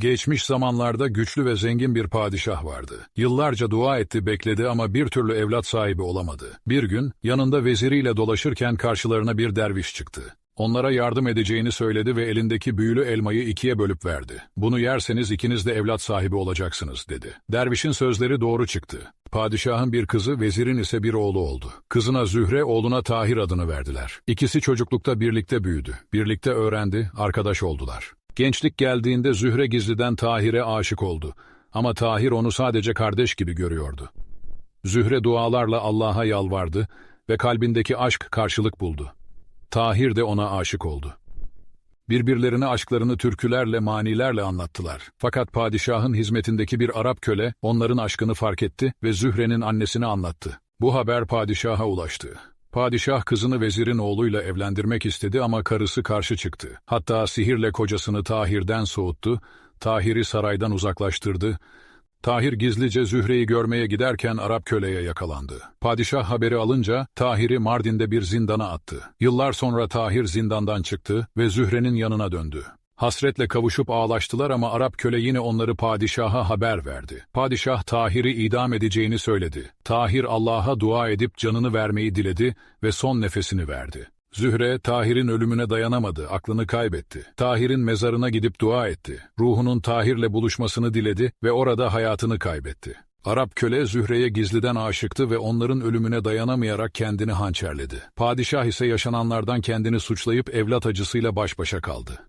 Geçmiş zamanlarda güçlü ve zengin bir padişah vardı. Yıllarca dua etti, bekledi ama bir türlü evlat sahibi olamadı. Bir gün yanında veziriyle dolaşırken karşılarına bir derviş çıktı. Onlara yardım edeceğini söyledi ve elindeki büyülü elmayı ikiye bölüp verdi. Bunu yerseniz ikiniz de evlat sahibi olacaksınız dedi. Dervişin sözleri doğru çıktı. Padişahın bir kızı, vezirin ise bir oğlu oldu. Kızına Zühre, oğluna Tahir adını verdiler. İkisi çocuklukta birlikte büyüdü. Birlikte öğrendi, arkadaş oldular. Gençlik geldiğinde Zühre gizliden Tahir'e aşık oldu. Ama Tahir onu sadece kardeş gibi görüyordu. Zühre dualarla Allah'a yalvardı ve kalbindeki aşk karşılık buldu. Tahir de ona aşık oldu. Birbirlerine aşklarını türkülerle, manilerle anlattılar. Fakat padişahın hizmetindeki bir Arap köle onların aşkını fark etti ve Zühre'nin annesine anlattı. Bu haber padişaha ulaştı. Padişah kızını vezirin oğluyla evlendirmek istedi ama karısı karşı çıktı. Hatta sihirle kocasını Tahir'den soğuttu, Tahir'i saraydan uzaklaştırdı, Tahir gizlice Zühre'yi görmeye giderken Arap köleye yakalandı. Padişah haberi alınca Tahir'i Mardin'de bir zindana attı. Yıllar sonra Tahir zindandan çıktı ve Zühre'nin yanına döndü. Hasretle kavuşup ağlaştılar ama Arap köle yine onları padişaha haber verdi. Padişah Tahir'i idam edeceğini söyledi. Tahir Allah'a dua edip canını vermeyi diledi ve son nefesini verdi. Zühre, Tahir'in ölümüne dayanamadı, aklını kaybetti. Tahir'in mezarına gidip dua etti. Ruhunun Tahir'le buluşmasını diledi ve orada hayatını kaybetti. Arap köle Zühre'ye gizliden aşıktı ve onların ölümüne dayanamayarak kendini hançerledi. Padişah ise yaşananlardan kendini suçlayıp evlat acısıyla baş başa kaldı.